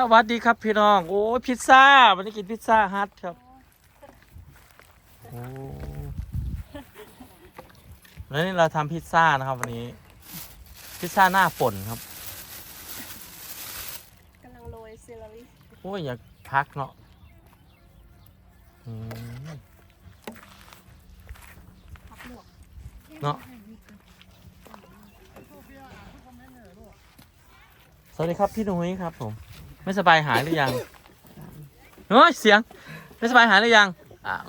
สวัสดีครับพี่น้อง โอ้ยพิซซ่า วันนี้กินพิซซ่าฮัทครับโอ้แล้วนี่เราทำพิซซ่านะครับ วันนี้ พิซซ่าหน้าฝนครับกำลังโรยเซลล์โอ้ยอยากพักเนาะอืมพับหมวกเนาะสวัสดีครับพี่นุ้ยครับผม ไม่สบายหายหรือยังเฮ้ยเสียง ไม่สบายหายหรือยังอ่าว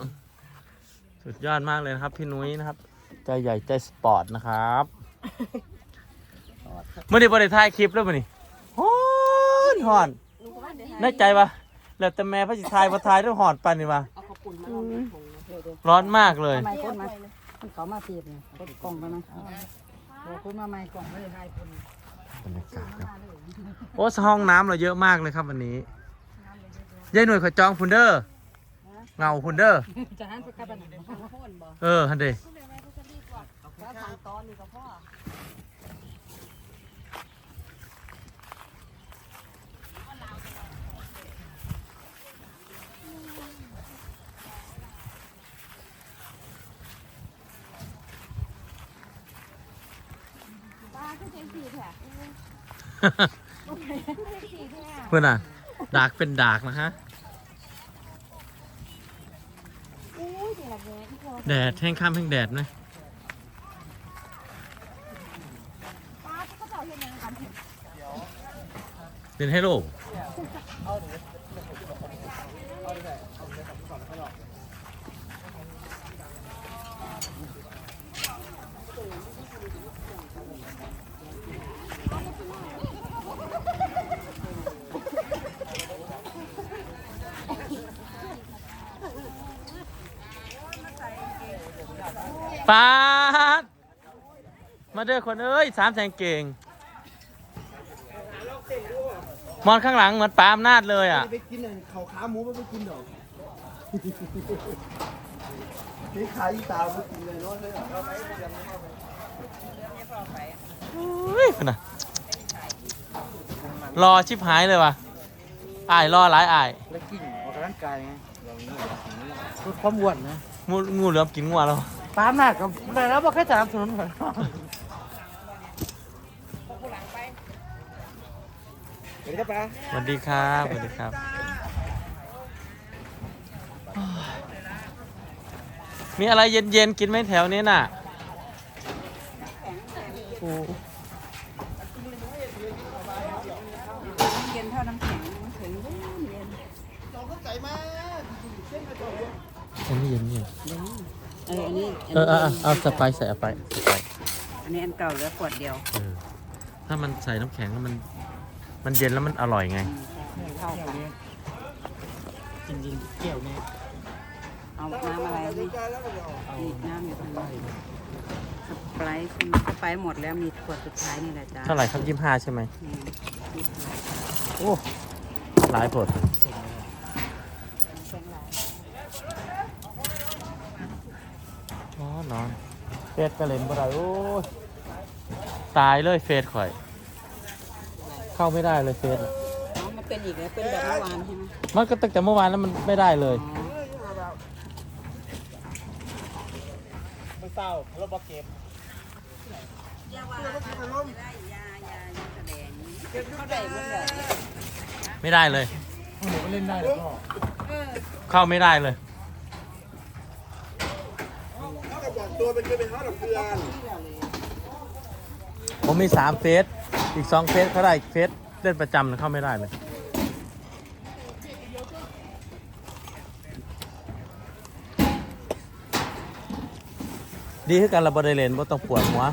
สุดยอดมากเลยนะครับ พี่นุ้ยนะครับ ใจใหญ่ใจสปอร์ตนะครับเมื่อดีบริถ่ายคลิปแล้วมั้นี่ฮอนฮอนหนูก็ว่าเดี๋ยวแน่ใจปะแล้วแต่แม่พระจิตายพระทายต้องหอนปันนี่วะเอาข้าวปุ่นมาลองในถุงนะเดี๋ยวเดี๋ยวร้อนมากเลยทำไมคนมามันเขามาเสียบเนี่ยกดกล่องไปนะเดี๋ยวคุณมาใหม่กล่องไม่ได้ให้คุณ บรรยากาศครับโอ้ห้องน้ำเราเยอะมากเลยครับวันนี้ยายหน่วยขอจองพุนเดอร์เงาพุนเดอร์จะหันไปกับอันไหนข้าวโพดบ่เออฮันเดแล้วทางตอนนี่ก็พ่อ ป้าคือ เจนสีแท้สีแท้เพื่อนอะดากเป็นดากนะฮะอู้ยแดดแดดที่พอแดดแห้งข้ามแห้งแดดไหมป้าก็จะเอาเห็นยังกันเป็นให้โล ปาดมาเด้อคนเอ้ยสามแสงเก่งมอนข้างหลังเหมือนปลาอำนาจเลยอะ ไปกินอะเขาขาหมูไม่ไปกินหรอกนี่ขายอีตาไม่กินเลยเนาะเลยเราไปเฮ้ยพุ่นน่ะรอชิบหายเลยว่ะอายรอหลายอายแล้วกินออกกำลังกายไงลดความอ้วนนะ งูงูเหลือมกินงัวแล้ว ปามหนักกับอะไรแล้วบอกแค่สามถนนก่อนเดี๋ยวจะไปสวัสดีครับสวัสดีครับมีอะไรเย็นๆกินไหมแถวนี้น่ะโอ้เย็นเท่าน้ำแข็งน้ำแข็งเย็นอันนี้เย็นเนี่ย เอออันนี้เออเอาเอาเอาสไปซ์ใส่เอาไปสไปซ์อันนี้อันเก่าเหลือขวดเดียวเออถ้ามันใส่น้ำแข็งแล้วมัน มันเย็นแล้วมันอร่อยไงเท่ากันจริงๆเกี่ยวเนี่ยเอาน้ำอะไรนี่นี่น้ำอยู่ตรงนี้สไปร์ใช่ไหมสไปร์หมดแล้วมีขวดสุดท้ายนี่แหละจ้าเท่าไหร่ครับยี่ห้าใช่ไหมนี่โอ้หลายผล แข็งหลาย นอนนอนเฟสกระเล่นบ่ได้โอ้ยตายเลยเฟสข่อย เข้าไม่ได้เลยเฟสอะอ๋อมันเป็นอีกแล้วเป็นแบบเมื่อวานใช่ไหมมันก็ตั้งแต่เมื่อวานแล้วมันไม่ได้เลยอ๋อไม่เศร้าเราบอกเก็บยาว่าได้ยายายาแสดงเขาได้หมดเลยไม่ได้เลยหมูก็เล่นได้แล้วก็เข้าไม่ได้เลย บอก ตัวเป็นเกมเป็นฮาดอกเกลือนผมมีสามเฟส อีกสองเฟสเขาได้เฟสเล่นประจำเลยเข้าไม่ได้เลยดีขึ้นกันเราบริเลนบ่ต้องปวดหัว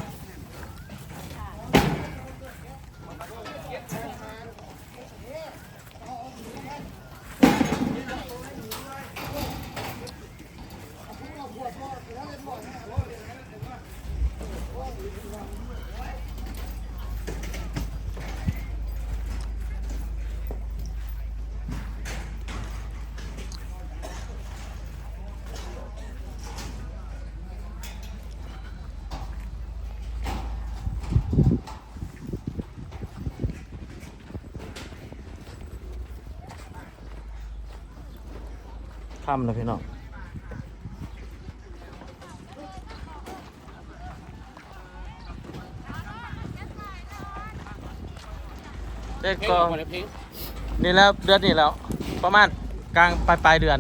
ค่ำแล้วพี่น้องเด็กก็นี่แล้วเดือนนี้แล้ว ประมาณกลางปลายปลายเดือน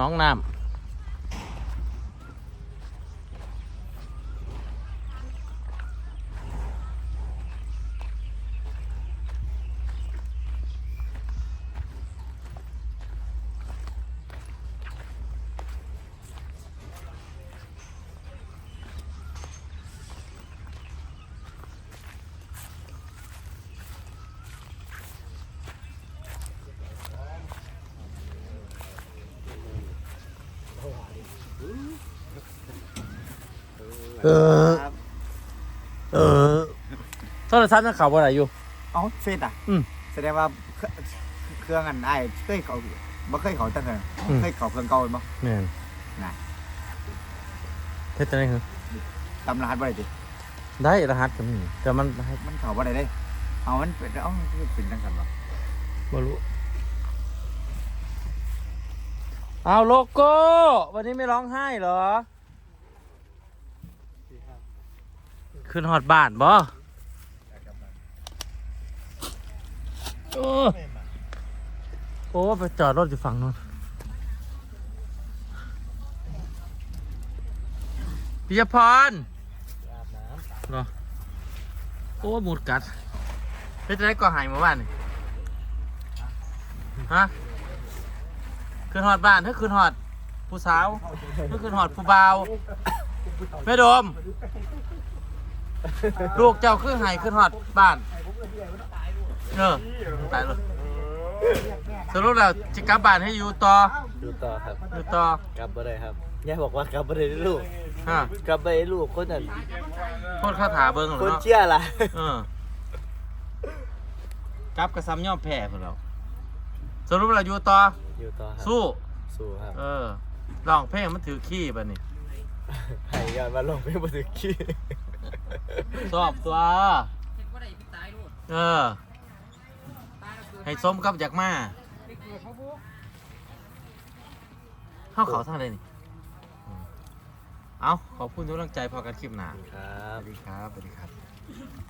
น้องน้ำ เออ เออโทรศัพท์นั่นเขาบ่ได้อยู่ เอ้าเฟซอะอืมแสดงว่าเครื่องเครื่องอันไอ้ายเคยเขาบ่เคยเขาตั้งแต่อืม เคยเขาเครื่องเก่าบ่แม่นน่ะเฮ็ดจังได๋คือจำรหัสบ่ได้ดิได้รหัสก็มีแต่มันรหัสมันเขาบ่ได้เด้เอามันเป็นเอ้ามันเป็นจังซั่นบ่บ่รู้เอาโลโก้ วันนี้ไม่ร้องไห้เหรอ ขึ้นฮอดบ้านบ่โอ้โอ้ไปจอดรถอยู่ฝั่งนู้นพิยพรเหรอโอ้หมุดกัดเฮ้ยจะได้ก่อหายเมื่อวานนี่ฮะขึ้นฮอดบ้านเฮ้ยขึ้นฮอดผู้สาวเฮ้ยขึ้นฮอดผู้บ่าวแม่โดม ลูกเจ้าขึ้นหายขึ้นฮอดบ้านเออตายเลยสรุปแล้วจะกลับบ้านให้อยู่ต่อดูต่อครับ อยู่ต่อกลับบ่ได้ครับย่าบอกว่ากลับบ่ได้ลูก ฮะกลับไปลูกคนนั้นโคตรเข้าถาเบิ้งเหรอคนเนาะเชี่ยล่ะเออกลับกระซ้ำย่อมแพ้พวกเราสรุปเราอยู่ต่ออยู่ต่อครับสู้ สู้ครับเออร้องเพลงมันถือขี้ป่ะนี่ให้ย้อนมาลงไปบ่ถึงขี้ สอบตัวเออให้สมกับอยากมาเข้าเขาทางเลยนี่อืมเอาขอบคุณทุกกำลังใจพอกันคลิปหนา ครับ สวัสดีครับ สวัสดีครับ